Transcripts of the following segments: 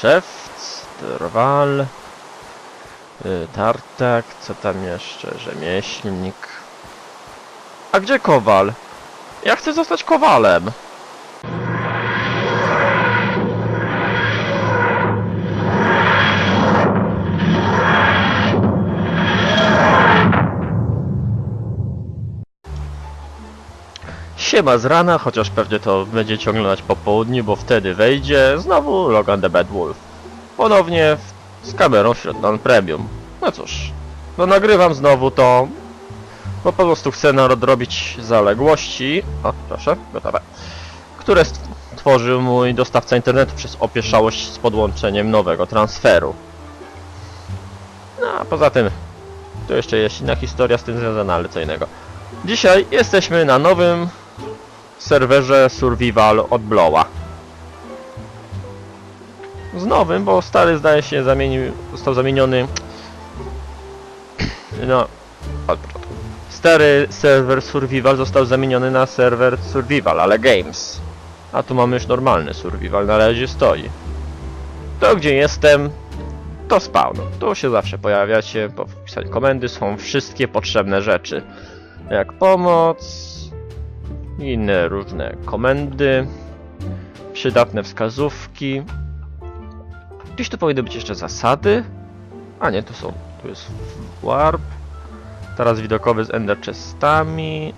szewc, drwal, y, tartak, co tam jeszcze, rzemieślnik. A gdzie kowal? Ja chcę zostać kowalem. Siema z rana, chociaż pewnie to będziecie oglądać po południu, bo wtedy wejdzie znowu Logan the Bad Wolf. Ponownie z kamerą wśród non-premium. No cóż, no nagrywam znowu to, bo po prostu chcę nadrobić zaległości, o proszę, gotowe, które stworzył mój dostawca internetu przez opieszałość z podłączeniem nowego transferu. No a poza tym, tu jeszcze jest inna historia z tym związana, ale co innego. Dzisiaj jesteśmy na nowym serwerze Survival od Blowa. Z nowym, bo stary zdaje się zamienił, został zamieniony no od początku. Stary serwer Survival został zamieniony na serwer Survival, ale Games. A tu mamy już normalny Survival, na razie stoi. To gdzie jestem, to spawn. Tu się zawsze pojawiacie, po wpisaniu komendy są wszystkie potrzebne rzeczy. Jak pomoc, inne różne komendy, przydatne wskazówki. Gdzieś tu powinny być jeszcze zasady. A nie, tu są. Tu jest warp. Teraz widokowy z ender chestami.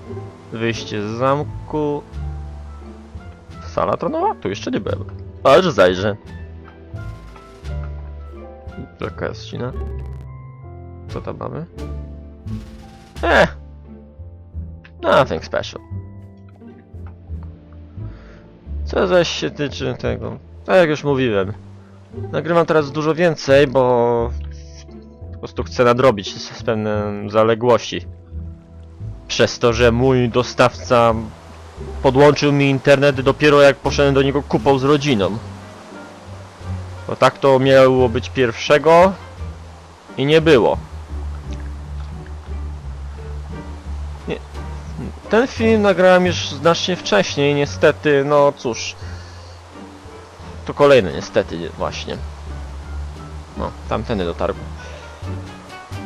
Wyjście z zamku. Sala tronowa? Tu jeszcze nie byłem. Że zajrzę. Jaka jest ścina? Co tam mamy? Eh. Nothing special. Co zaś się tyczy tego, tak jak już mówiłem, nagrywam teraz dużo więcej, bo po prostu chcę nadrobić z, pewne zaległości. Przez to, że mój dostawca podłączył mi internet dopiero jak poszedłem do niego kupą z rodziną. Bo tak to miało być pierwszego i nie było. Ten film nagrałem już znacznie wcześniej, niestety, no cóż. To kolejny niestety nie- właśnie. No, tamtędy dotarł.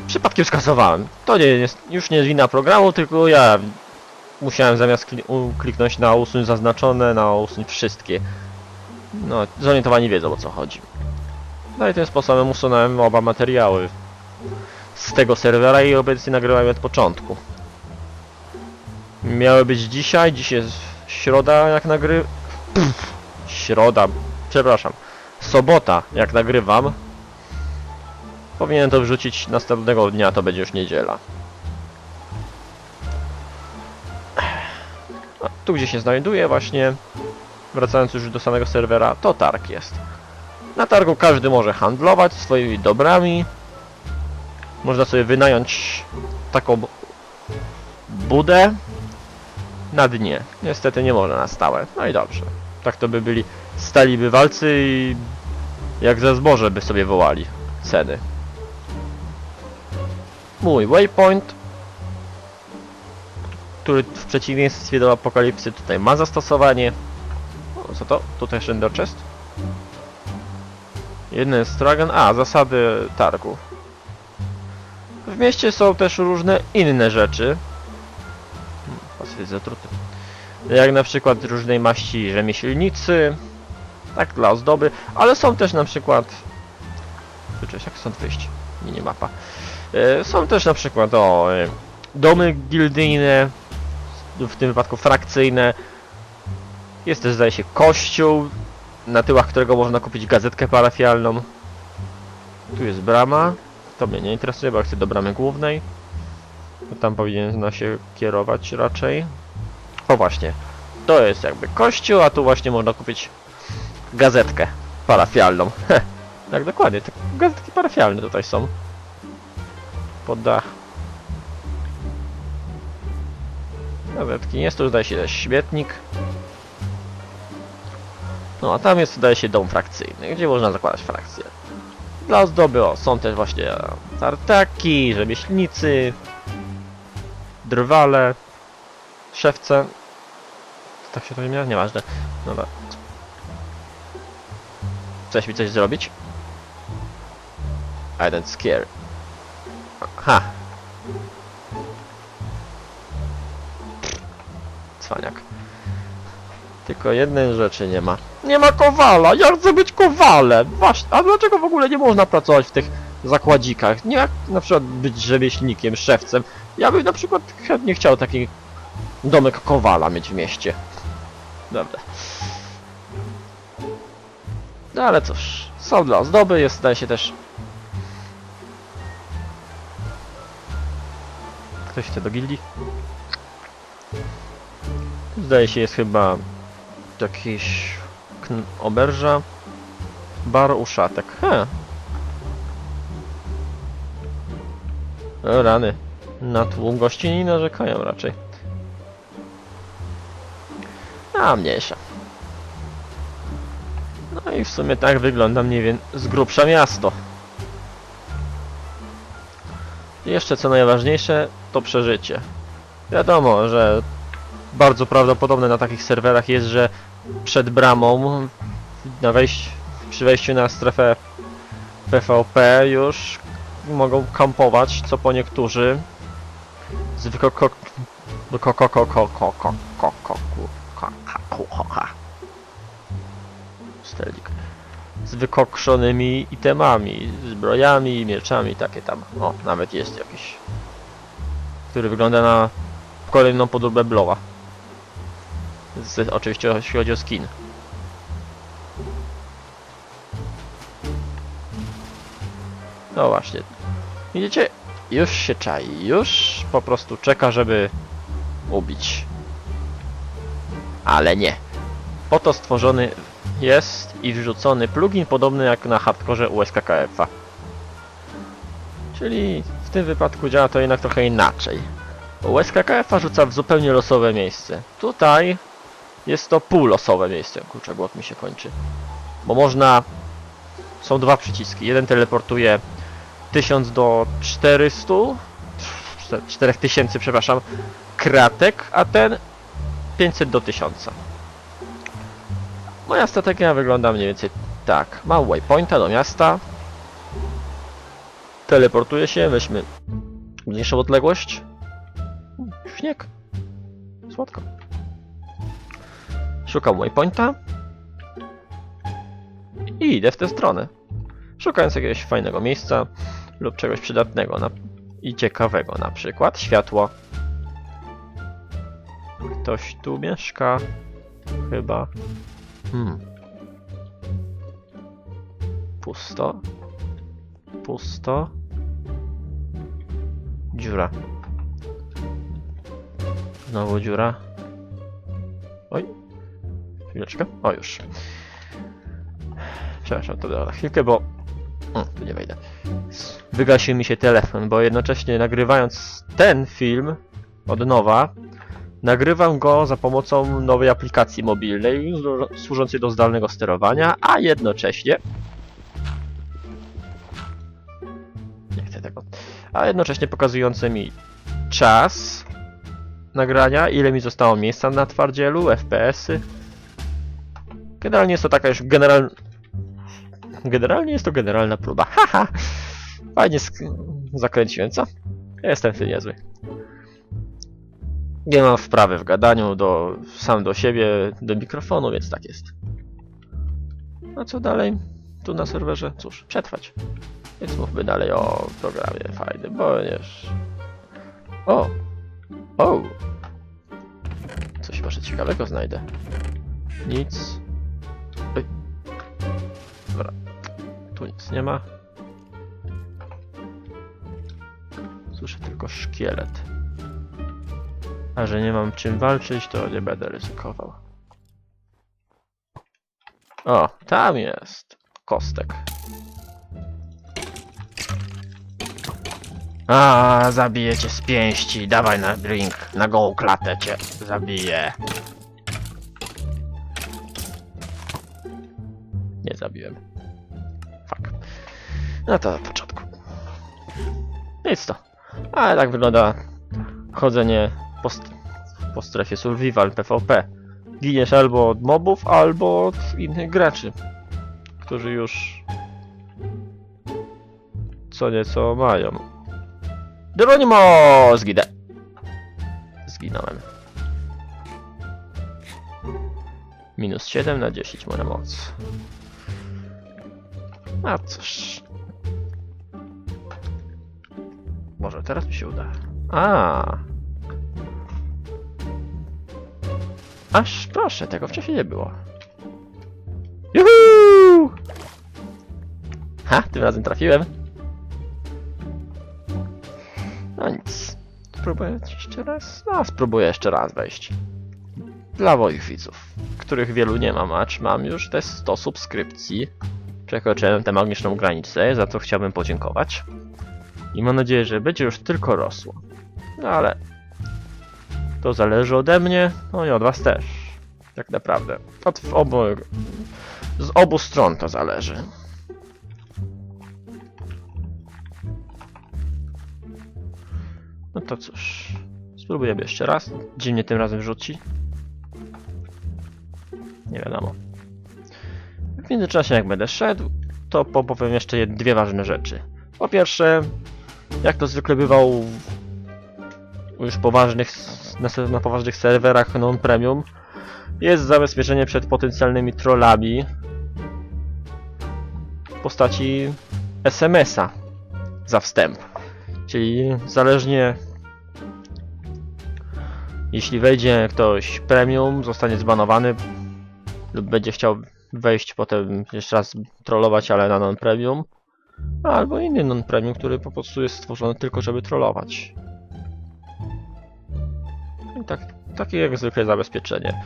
Przypadkiem skasowałem. To nie jest już nie wina programu, tylko ja musiałem zamiast kli kliknąć na usuń zaznaczone, na usuń wszystkie. No, zorientowani wiedzą o co chodzi. No i tym sposobem usunąłem oba materiały z tego serwera i obecnie nagrywam je od początku. Miały być dzisiaj, dzisiaj jest środa jak nagry... Pff, środa, przepraszam. Sobota jak nagrywam. Powinienem to wrzucić następnego dnia, to będzie już niedziela. A tu gdzie się znajduje właśnie, wracając już do samego serwera, to targ jest. Na targu każdy może handlować swoimi dobrami. Można sobie wynająć taką budę na dnie. Niestety nie można na stałe. No i dobrze. Tak to by byli stali bywalcy i jak za zboże by sobie wołali ceny. Mój waypoint, który w przeciwieństwie do apokalipsy tutaj ma zastosowanie. O, co to? Tutaj jeszcze Ender Chest? Jeden stragan. A, zasady targu. W mieście są też różne inne rzeczy. Pasy zatruty. Jak na przykład różnej maści rzemieślnicy. Tak dla ozdoby. Ale są też na przykład... Wyczuć, jak stąd wyjść? Minimapa. E, Są też na przykład o... e, Domy gildyjne. W tym wypadku frakcyjne. Jest też zdaje się kościół. Na tyłach którego można kupić gazetkę parafialną. Tu jest brama. To mnie nie interesuje, bo chcę do bramy głównej. Tam powinien się kierować raczej. O właśnie. To jest jakby kościół, a tu właśnie można kupić gazetkę parafialną. Tak dokładnie, te gazetki parafialne tutaj są. Pod dach. Gazetki. Jest tu zdaje się też śmietnik. No a tam jest zdaje się dom frakcyjny, gdzie można zakładać frakcje. Dla ozdoby o, są też właśnie e, tartaki, rzemieślnicy, drwale, szewce. Tak się to imienia? Nieważne. Dobra. Chcesz mi coś zrobić? I don't scare. Ha. Cwaniak. Tylko jednej rzeczy nie ma. Nie ma kowala! Ja chcę być kowalem! Właśnie. A dlaczego w ogóle nie można pracować w tych zakładzikach? Nie jak na przykład być rzemieślnikiem, szewcem. Ja bym na przykład chętnie chciał taki domek kowala mieć w mieście. Dobra. No ale cóż, są dla ozdoby, jest zdaje się też... Ktoś chce do gildii? Zdaje się jest chyba jakiś oberża. Bar uszatek. He. O rany. Na tłum gości nie narzekają raczej. A mniejsza. No i w sumie tak wygląda mniej więcej z grubsza miasto. Jeszcze co najważniejsze, to przeżycie. Wiadomo, że bardzo prawdopodobne na takich serwerach jest, że przed bramą na wejś przy wejściu na strefę PvP już mogą kampować, co po niektórzy z wykoko... wykoko... ko- ko- ko- ko- ko-. Z wykokszonymi itemami, zbrojami, mieczami, takie tam. O, nawet jest jakiś. Który wygląda na kolejną podróbę Blowa. Z, oczywiście jeśli chodzi o skin. No właśnie. Widzicie? Już się czai. Już po prostu czeka, żeby ubić. Ale nie. Po to stworzony jest i wrzucony plugin podobny jak na hardkorze USKKF-a. Czyli w tym wypadku działa to jednak trochę inaczej. USKKF-a rzuca w zupełnie losowe miejsce. Tutaj jest to półlosowe miejsce. Kurczę, głos mi się kończy. Bo można... Są dwa przyciski. Jeden teleportuje 1000 do 400... 4000, przepraszam, kratek, a ten 500 do 1000. Moja strategia wygląda mniej więcej tak. Mam waypointa do miasta. Teleportuję się, weźmy mniejszą odległość. Śnieg. Słodko. Szukam waypointa. I idę w tę stronę. Szukając jakiegoś fajnego miejsca lub czegoś przydatnego na... i ciekawego. Na przykład światło. Ktoś tu mieszka. Chyba. Hmm. Pusto. Pusto. Dziura. Znowu dziura. Oj. Chwileczkę. O już. Przepraszam, to na chwilkę, bo... Hmm, tu nie wejdę. Wygasił mi się telefon, bo jednocześnie nagrywając ten film od nowa, Nagrywam go za pomocą nowej aplikacji mobilnej służącej do zdalnego sterowania, a jednocześnie nie chcę tego, a jednocześnie pokazujący mi czas nagrania, ile mi zostało miejsca na twardzielu, FPS-y. Generalnie jest to taka już general... Generalnie jest to generalna próba. Haha! Fajnie zakręciłem, co? Jestem w tym niezły. Nie mam wprawy w gadaniu do, sam do siebie, do mikrofonu, więc tak jest. A co dalej? Tu na serwerze? Cóż, przetrwać. Więc mówmy dalej o programie fajnym, bo wiesz... O! O! Coś może ciekawego znajdę. Nic. Oj. Dobra. Tu nic nie ma. Słyszę tylko szkielet. A że nie mam czym walczyć, to nie będę ryzykował. O, tam jest kostek. A, zabiję cię z pięści. Dawaj na drink. Na gołą klatę cię zabiję. Nie zabiłem. Fuck. No to na początku. Nic to. Ale tak wygląda chodzenie po, st- po strefie survival PvP. Giniesz albo od mobów, albo od innych graczy, którzy już co nieco mają. Geronimo! Zginę. Zginąłem. Minus 7 na 10 moja moc. A cóż. Może teraz mi się uda. A. Aż proszę, tego wcześniej nie było. Juhu! Ha, tym razem trafiłem. No nic. Spróbuję jeszcze raz? No, spróbuję jeszcze raz wejść. Dla moich widzów, których wielu nie mam, acz mam już te 100 subskrypcji. Przekroczyłem tę magiczną granicę, za co chciałbym podziękować. I mam nadzieję, że będzie już tylko rosło. No ale... To zależy ode mnie, no i od was też. Tak naprawdę. Od obu... Z obu stron to zależy. No to cóż. Spróbujemy jeszcze raz. Gdzie mnie tym razem rzuci? Nie wiadomo. W międzyczasie jak będę szedł, to powiem jeszcze dwie ważne rzeczy. Po pierwsze, jak to zwykle bywał już poważnych, na, na poważnych serwerach non-premium, jest zabezpieczenie przed potencjalnymi trollami w postaci SMS-a za wstęp. Czyli zależnie jeśli wejdzie ktoś premium, zostanie zbanowany lub będzie chciał wejść potem jeszcze raz trollować, ale na non-premium albo inny non-premium, który po prostu jest stworzony tylko, żeby trollować. I tak, takie jak zwykle zabezpieczenie.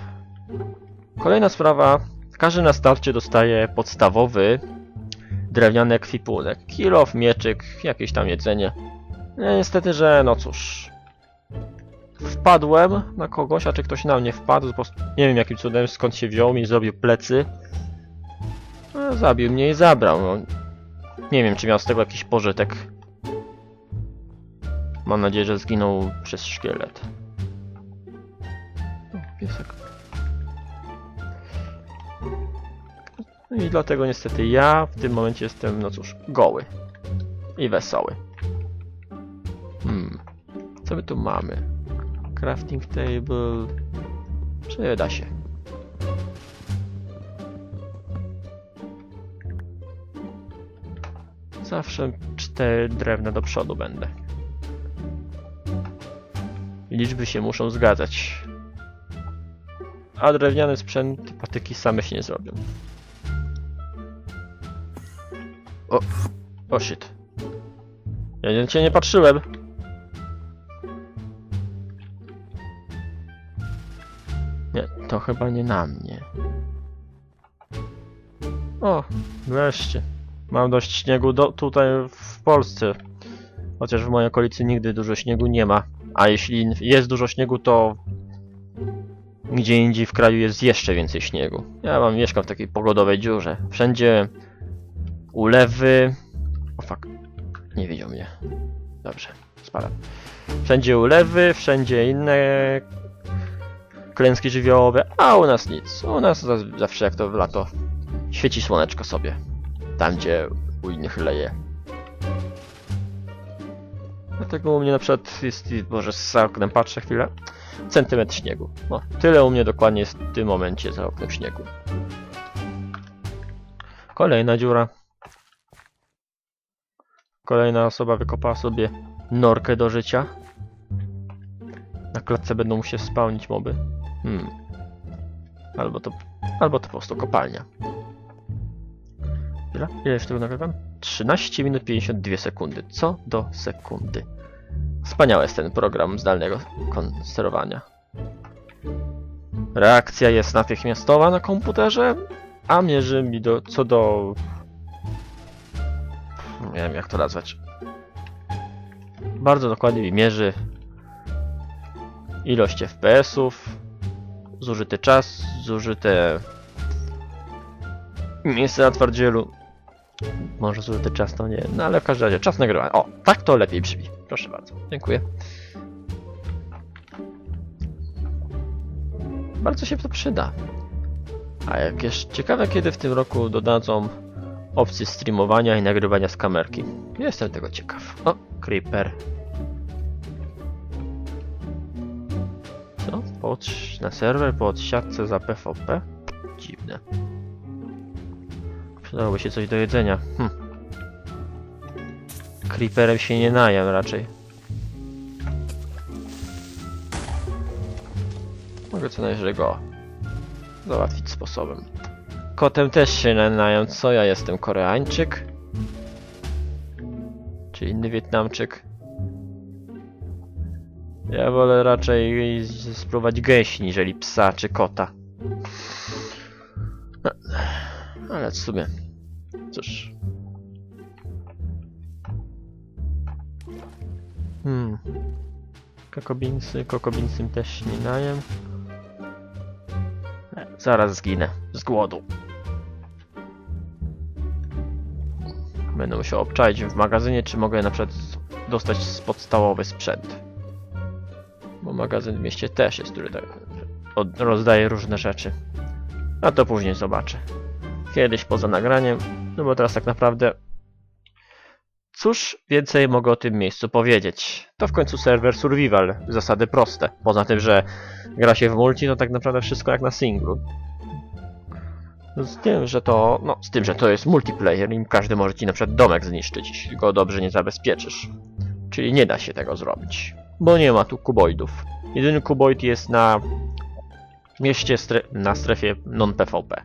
Kolejna sprawa. Każdy na starcie dostaje podstawowy drewniany ekwipunek. Kilof, mieczyk, jakieś tam jedzenie. No, niestety, że no cóż. Wpadłem na kogoś, a czy ktoś na mnie wpadł, nie wiem jakim cudem, skąd się wziął mi zrobił plecy. No, zabił mnie i zabrał. No. Nie wiem, czy miał z tego jakiś pożytek. Mam nadzieję, że zginął przez szkielet. O, piesek. No i dlatego niestety ja w tym momencie jestem, no cóż, goły. I wesoły. Hmm. Co my tu mamy? Crafting table. Przyda się. Zawsze cztery drewna do przodu będę. Liczby się muszą zgadzać. A drewniany sprzęt patyki same się nie zrobią. O, o shit. Ja nie, cię nie patrzyłem. Nie, to chyba nie na mnie. O, wreszcie. Mam dość śniegu do, tutaj w Polsce. Chociaż w mojej okolicy nigdy dużo śniegu nie ma. A jeśli jest dużo śniegu, to gdzie indziej w kraju jest jeszcze więcej śniegu. Ja mam mieszkam w takiej pogodowej dziurze. Wszędzie ulewy. O fuck. Nie widział mnie. Dobrze, spadam. Wszędzie ulewy, wszędzie inne klęski żywiołowe, a u nas nic. U nas zawsze jak to w lato świeci słoneczko sobie. Tam gdzie u innych leje. Dlatego u mnie na przykład jest, może za oknem patrzę chwilę, centymetr śniegu. No, tyle u mnie dokładnie jest w tym momencie za oknem śniegu. Kolejna dziura. Kolejna osoba wykopała sobie norkę do życia. Na klatce będą mu się spełnić moby. Hmm. Albo to, albo to po prostu kopalnia. Ile? Ile jeszcze tego nagrywam? 13 minut 52 sekundy. Co do sekundy. Wspaniały jest ten program zdalnego konsterowania. Reakcja jest natychmiastowa na komputerze, a mierzy mi do, co do... Nie wiem jak to nazwać. Bardzo dokładnie mi mierzy ilość FPS-ów, zużyty czas, zużyte miejsce na twardzielu. Może zużyty czas, to nie, no ale w każdym razie czas nagrywania. O, tak to lepiej brzmi. Proszę bardzo, dziękuję. Bardzo się to przyda. A jak ciekawe, kiedy w tym roku dodadzą opcję streamowania i nagrywania z kamerki. Jestem tego ciekaw. O, Creeper. Co? Patrz na serwer po odsiadce za PvP? Dziwne. Przydałoby się coś do jedzenia. Hm. Creeperem się nie najem raczej. Mogę co najwyżej go załatwić sposobem. Kotem też się najem, co ja jestem Koreańczyk? Czy inny Wietnamczyk? Ja wolę raczej spróbować gęsi, niżeli psa czy kota. Ale w sumie, cóż. Hmm. Kokobinsy, kokobinsym też nie najem. E, Zaraz zginę z głodu. Będę musiał obczaić w magazynie, czy mogę na przykład dostać podstawowy sprzęt. Bo magazyn w mieście też jest, który tak rozdaje różne rzeczy. A to później zobaczę. Kiedyś poza nagraniem, no bo teraz tak naprawdę... Cóż więcej mogę o tym miejscu powiedzieć? To w końcu serwer survival, zasady proste. Poza tym, że gra się w multi, to tak naprawdę wszystko jak na singlu. Z tym, że to, no, z tym, że to jest multiplayer i każdy może ci na przykład domek zniszczyć, jeśli go dobrze nie zabezpieczysz. Czyli nie da się tego zrobić, bo nie ma tu kuboidów. Jedyny kuboid jest na mieście stre na strefie non-PvP.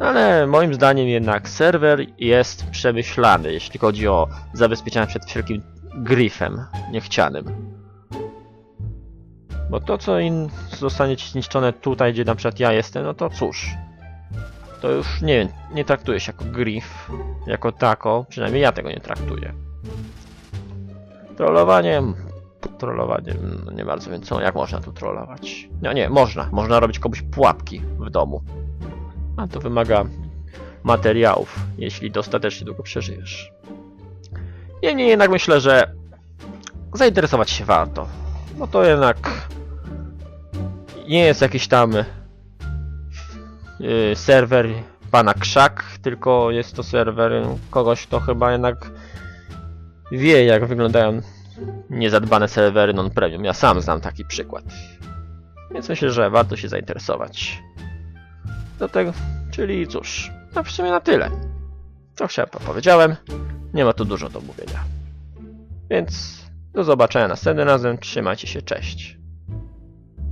Ale moim zdaniem jednak serwer jest przemyślany, jeśli chodzi o zabezpieczenie przed wszelkim gryfem niechcianym. Bo to, co in zostanie zniszczone tutaj, gdzie na przykład ja jestem, no to cóż. To już nie, nie traktuje się jako griff, jako tako, przynajmniej ja tego nie traktuję. Trollowaniem, trollowaniem, no nie bardzo wiem co, jak można tu trollować. No nie, można, można robić komuś pułapki w domu. A to wymaga materiałów, jeśli dostatecznie długo przeżyjesz. Niemniej jednak myślę, że zainteresować się warto. No to jednak nie jest jakiś tam yy, serwer pana Krzak, tylko jest to serwer kogoś, kto chyba jednak wie, jak wyglądają niezadbane serwery non-premium. Ja sam znam taki przykład. Więc myślę, że warto się zainteresować. Do tego, czyli cóż, no w sumie na tyle. Co chciałem, to powiedziałem. Nie ma tu dużo do mówienia. Więc do zobaczenia następnym razem. Trzymajcie się, cześć.